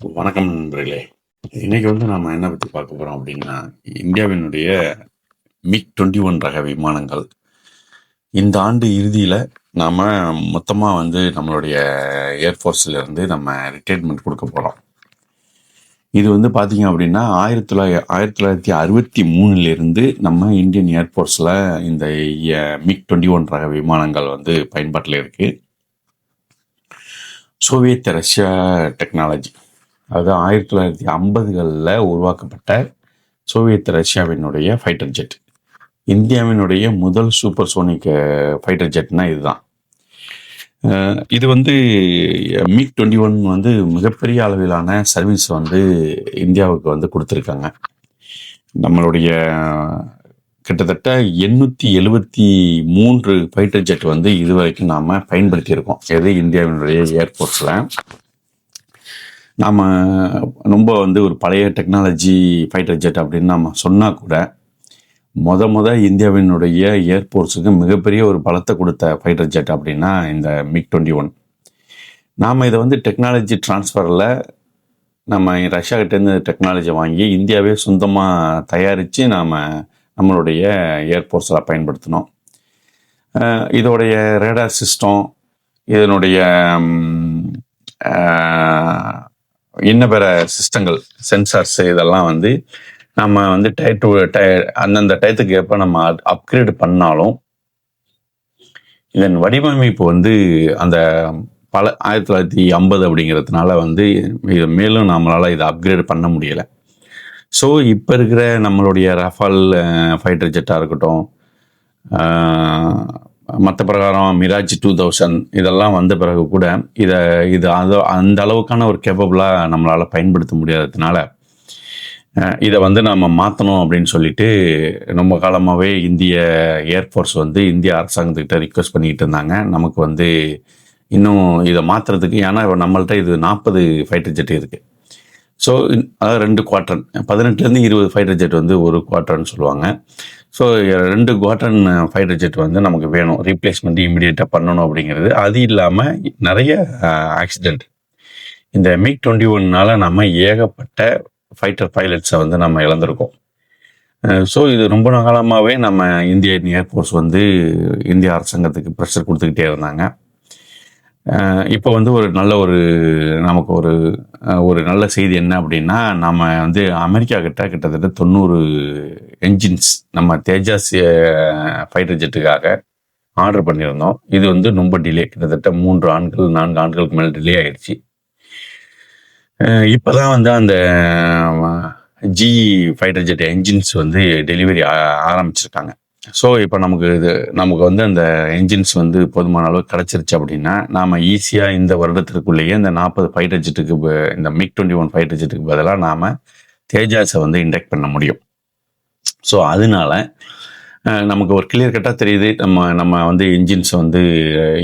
வணக்கம் நண்பர்களே. இன்னைக்கு வந்து நாம என்ன பற்றி பார்க்க போறோம் அப்படின்னா இந்தியாவினுடைய மிக் டுவெண்ட்டி ஒன் ரக விமானங்கள். இந்த ஆண்டு இறுதியில் நாம மொத்தமாக வந்து நம்மளுடைய ஏர்ஃபோர்ஸ்ல இருந்து நம்ம ரிட்டையர்மெண்ட் கொடுக்க போகிறோம் இது வந்து பார்த்தீங்க அப்படின்னா ஆயிரத்தி தொள்ளாயிரத்தி ஆயிரத்தி தொள்ளாயிரத்தி அறுபத்தி மூணுலேருந்து நம்ம இந்தியன் ஏர்ஃபோர்ஸில் இந்த மிக் டுவெண்ட்டி ஒன் ரக விமானங்கள் வந்து பயன்பாட்டில் இருக்குது சோவியத் ரஷ்யா டெக்னாலஜி அது ஆயிரத்தி தொள்ளாயிரத்தி ஐம்பதுகளில் உருவாக்கப்பட்ட சோவியத் ரஷ்யாவினுடைய ஃபைட்டர் ஜெட் இந்தியாவினுடைய முதல் சூப்பர் சோனிக் ஃபைட்டர் ஜெட்னா இதுதான். இது வந்து மிக் டுவெண்ட்டி ஒன் வந்து மிகப்பெரிய அளவிலான சர்வீஸ் வந்து இந்தியாவுக்கு வந்து கொடுத்துருக்காங்க. நம்மளுடைய கிட்டத்தட்ட எண்ணூற்றி எழுபத்தி மூன்று ஃபைட்டர் ஜெட் வந்து இதுவரைக்கும் நாம் பயன்படுத்தியிருக்கோம். எது இந்தியாவினுடைய ஏர்ஃபோர்ஸில் நாம் ரொம்ப வந்து ஒரு பழைய டெக்னாலஜி ஃபைட்டர் ஜெட் அப்படின்னு நம்ம சொன்னால் கூட மொத மொத இந்தியாவினுடைய ஏர்ஃபோர்ஸுக்கு மிகப்பெரிய ஒரு பலத்தை கொடுத்த ஃபைட்டர் ஜெட் அப்படின்னா இந்த மிக் டுவெண்ட்டி ஒன் நாம் இதை வந்து டெக்னாலஜி ட்ரான்ஸ்ஃபரில் நம்ம ரஷ்யாகிட்டேருந்து டெக்னாலஜி வாங்கி இந்தியாவே சொந்தமாக தயாரித்து நாம் நம்மளுடைய ஏர்ஃபோர்ஸில் பயன்படுத்தினோம். இதோடைய ரேடார் சிஸ்டம் இதனுடைய இன்ன பிற சிஸ்டங்கள் சென்சார்ஸ் இதெல்லாம் வந்து நம்ம வந்து டை டு அந்தந்த டயத்துக்கு ஏற்ப நம்ம அப்கிரேட் பண்ணாலும் இதன் வடிவமைப்பு வந்து அந்த பல ஆயிரத்தி தொள்ளாயிரத்தி ஐம்பது அப்படிங்கிறதுனால வந்து இது மேலும் நம்மளால் இதை அப்கிரேட் பண்ண முடியலை. ஸோ இப்போ இருக்கிற நம்மளுடைய ரஃபால் ஃபைட்டர் ஜெட்டாக இருக்கட்டும் மற்ற பிரகாரம் மிராஜ் டூ தௌசண்ட் இதெல்லாம் வந்த பிறகு கூட இதை இது அது அந்த அளவுக்கான ஒரு கேப்பபிளாக நம்மளால் பயன்படுத்த முடியாததுனால இதை வந்து நம்ம மாற்றணும் அப்படின்னு சொல்லிட்டு ரொம்ப காலமாகவே இந்திய ஏர்ஃபோர்ஸ் வந்து இந்திய அரசாங்கத்துக்கிட்ட ரிக்வெஸ்ட் பண்ணிக்கிட்டு இருந்தாங்க. நமக்கு வந்து இன்னும் இதை மாற்றுறதுக்கு ஏன்னா நம்மள்கிட்ட இது நாற்பது ஃபைட்டர் ஜெட் இருக்குது ஸோ அதாவது ரெண்டு குவாட்ரன் பதினெட்டுலேருந்து இருபது ஃபைட்டர் ஜெட் வந்து ஒரு குவாட்ரன் சொல்லுவாங்க. ஸோ ரெண்டு குவாட்ரன் ஃபைட்டர் ஜெட் வந்து நமக்கு வேணும். ரீப்ளேஸ்மெண்ட் இமீடியட்டாக பண்ணணும் அப்படிங்கிறது. அது இல்லாமல் நிறைய ஆக்சிடெண்ட் இந்த மிக் டுவெண்ட்டி ஒன்னால் நம்ம ஏகப்பட்ட ஃபைட்டர் பைலட்ஸை வந்து நம்ம இழந்திருக்கோம். ஸோ இது ரொம்ப காலமாகவே நம்ம இந்தியன் ஏர்ஃபோர்ஸ் வந்து இந்திய அரசாங்கத்துக்கு ப்ரெஷர் கொடுத்துக்கிட்டே இருந்தாங்க. இப்போ வந்து ஒரு நல்ல ஒரு நமக்கு ஒரு ஒரு நல்ல செய்தி என்ன அப்படின்னா நம்ம வந்து அமெரிக்கா கிட்ட கிட்டத்தட்ட தொண்ணூறு என்ஜின்ஸ் நம்ம தேஜாஸ் ஃபைட்டர் ஜெட்டுக்காக ஆர்டர் பண்ணியிருந்தோம். இது வந்து ரொம்ப டிலே கிட்டத்தட்ட மூன்று ஆண்கள் நான்கு ஆண்டுகளுக்கு மேலே டிலே ஆயிடுச்சு. இப்போ தான் வந்து அந்த ஜி ஃபைட்டர் ஜெட் என்ஜின்ஸ் வந்து டெலிவரி ஆரம்பிச்சிருக்காங்க. ஸோ இப்போ நமக்கு இது நமக்கு வந்து அந்த என்ஜின்ஸ் வந்து போதுமான அளவு கிடச்சிருச்சு அப்படின்னா நாம் ஈஸியாக இந்த வருடத்திற்குள்ளேயே இந்த நாற்பது ஃபைட்டர் ஜெட்டுக்கு இந்த மிக் டுவெண்ட்டி ஒன் ஃபைட்டர் ஜெட்டுக்கு பதிலாக நாம் தேஜாஸை வந்து இண்டெக்ட் பண்ண முடியும். ஸோ அதனால நமக்கு ஒரு கிளியர் கட்டாக தெரியுது. நம்ம நம்ம வந்து இன்ஜின்ஸை வந்து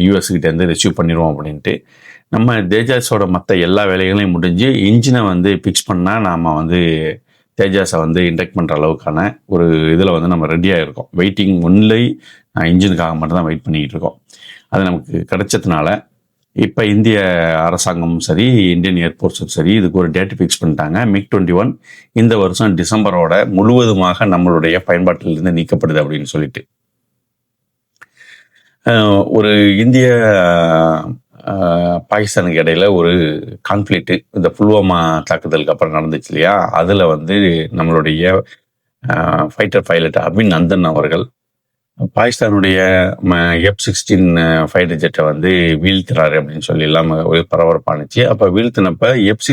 யூஎஸ்கிட்டேருந்து ரிசீவ் பண்ணிடுவோம் அப்படின்ட்டு. நம்ம தேஜாஸோட மற்ற எல்லா வேலைகளையும் முடிஞ்சு இன்ஜினை வந்து ஃபிக்ஸ் பண்ணால் நாம் வந்து தேஜாஸை வந்து இண்டெக்ட் பண்ணுற அளவுக்கான ஒரு இதில் வந்து நம்ம ரெடியாக இருக்கோம். வெயிட்டிங் ஒன்லி இன்ஜினுக்காக மட்டும் தான் வெயிட் பண்ணிக்கிட்டு இருக்கோம். அது நமக்கு கிடைச்சதுனால இப்போ இந்திய அரசாங்கமும் சரி இந்தியன் ஏர்ஃபோர்ஸும் சரி இதுக்கு ஒரு டேட் ஃபிக்ஸ் பண்ணிட்டாங்க. மிக் டுவெண்ட்டி ஒன் இந்த வருஷம் டிசம்பரோட முழுவதுமாக நம்மளுடைய பயன்பாட்டிலிருந்து நீக்கப்படுது அப்படின்னு சொல்லிட்டு. ஒரு இந்திய பாகிஸ்தானுக்கு இடையில ஒரு கான்ஃப்ளிக்ட்டு இந்த புல்வாமா தாக்குதலுக்கு அப்புறம் நடந்துச்சு இல்லையா? அதில் வந்து நம்மளுடைய ஃபைட்டர் பைலட் அபிநந்தன் அவர்கள் பாகிஸ்தானுடைய எஃப் சிக்ஸ்டீன் ஃபைட்டர் ஜெட்டை வந்து வீழ்த்துறாரு அப்படின்னு சொல்லி இல்லாமல் ஒரு பரபரப்பானுச்சு அப்போ வீழ்த்தினப்ப எஃப்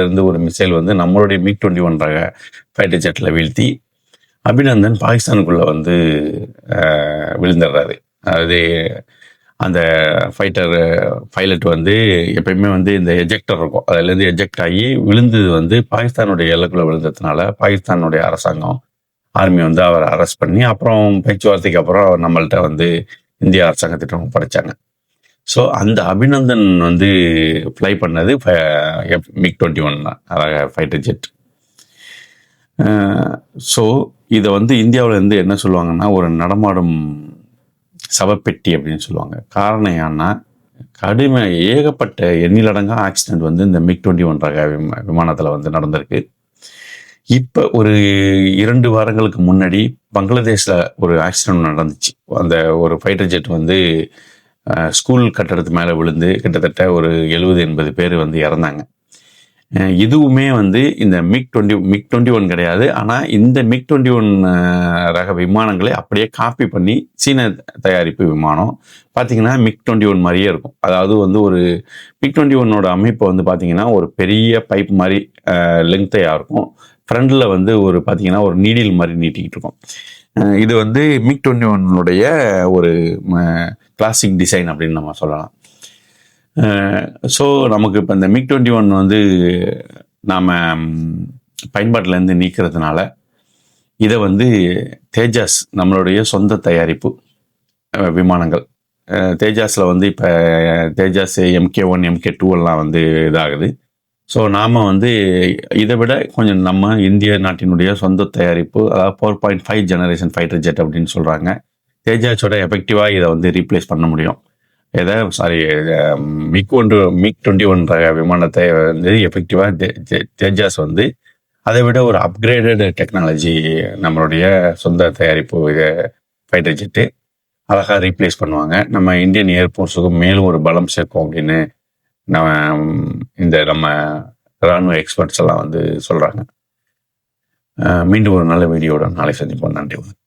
இருந்து ஒரு மிசைல் வந்து நம்மளுடைய மிக் டுவெண்ட்டி ஒன் ரக ஃபைட்டர் ஜெட்டில் வீழ்த்தி அபிநந்தன் பாகிஸ்தானுக்குள்ளே வந்து விழுந்துடுறாரு. அதாவது அந்த ஃபைட்டர் பைலட் வந்து எப்பயுமே வந்து இந்த எஜெக்டர் இருக்கும். அதுலேருந்து எஜெக்ட் ஆகி விழுந்தது வந்து பாகிஸ்தானுடைய எல்லைக்குள்ளே விழுந்ததுனால பாகிஸ்தானுடைய அரசாங்கம் ஆர்மி வந்து அவரை அரெஸ்ட் பண்ணி அப்புறம் பேச்சுவார்த்தைக்கு அப்புறம் அவர் வந்து இந்திய அரசாங்கத்திட்ட படைச்சாங்க. ஸோ அந்த அபிநந்தன் வந்து ஃப்ளை பண்ணது MiG twenty one fighter jet so இதை வந்து இந்தியாவில் இருந்து என்ன சொல்லுவாங்கன்னா ஒரு நடமாடும் சவப்பெட்டி அப்படின்னு சொல்லுவாங்க. காரணம் ஏன்னா கடுமை ஏகப்பட்ட எண்ணிலடங்கா ஆக்சிடென்ட் வந்து இந்த மிக் டுவெண்ட்டி ஒன் ரக விமா விமானத்தில் வந்து நடந்திருக்கு. இப்போ ஒரு இரண்டு வாரங்களுக்கு முன்னாடி பங்களாதேஷில் ஒரு ஆக்சிடென்ட் நடந்துச்சு. அந்த ஒரு ஃபைட்டர் ஜெட் வந்து ஸ்கூல் கட்டடத்து மேலே விழுந்து கிட்டத்தட்ட ஒரு எழுபது எண்பது பேர் வந்து இறந்தாங்க. இதுவுமே வந்து இந்த MiG twenty MiG twenty one கிடையாது. ஆனால் இந்த மிக் டுவெண்ட்டி ஒன் ரக விமானங்களை அப்படியே காப்பி பண்ணி சீன தயாரிப்பு விமானம். பார்த்தீங்கன்னா மிக் டுவெண்ட்டி ஒன் மாதிரியே இருக்கும். அதாவது வந்து ஒரு மிக் டுவெண்ட்டி ஒன்னோட அமைப்பு வந்து பார்த்தீங்கன்னா ஒரு பெரிய பைப் மாதிரி லெங்க்த்தையாக இருக்கும். ஃப்ரண்டில் வந்து ஒரு பார்த்தீங்கன்னா ஒரு நீடில் மாதிரி நீட்டிக்கிட்டு இருக்கும். இது வந்து மிக் டுவெண்ட்டி ஒன்னுடைய ஒரு கிளாசிக் டிசைன் அப்படின்னு நம்ம சொல்லலாம். ஸோ நமக்கு இப்போ இந்த மிக் டுவெண்ட்டி ஒன் வந்து நாம் பயன்பாட்டிலேருந்து நீக்கிறதுனால இதை வந்து தேஜாஸ் நம்மளுடைய சொந்த தயாரிப்பு விமானங்கள். தேஜாஸில் வந்து இப்போ Tejas Mk one Mk two எல்லாம் வந்து இதாகுது. ஸோ நாம் வந்து இதை விட கொஞ்சம் நம்ம இந்திய நாட்டினுடைய சொந்த தயாரிப்பு அதாவது four point five generation fighter jet அப்படின்னு சொல்கிறாங்க தேஜாஸோட எஃபெக்டிவாக இதை வந்து ரீப்ளேஸ் பண்ண முடியும். எதை? சாரி மிக் ஒன்று மிக் டுவெண்ட்டி ஒன் விமானத்தை வந்து எஃபெக்டிவாக தேஜாஸ் வந்து அதை விட ஒரு அப்கிரேடட் டெக்னாலஜி நம்மளுடைய சொந்த தயாரிப்பு ஃபைட்டர் ஜெட்டு அழகாக ரீப்ளேஸ் பண்ணுவாங்க. நம்ம இந்தியன் ஏர்ஃபோர்ஸுக்கும் மேலும் ஒரு பலம் சேர்க்கும் அப்படின்னு நம்ம இந்த நம்ம ராணுவ எக்ஸ்பர்ட்ஸ் எல்லாம் வந்து சொல்கிறாங்க மீண்டும் ஒரு நல்ல வீடியோட நாளை சந்திப்போம். நன்றி. வணக்கம்.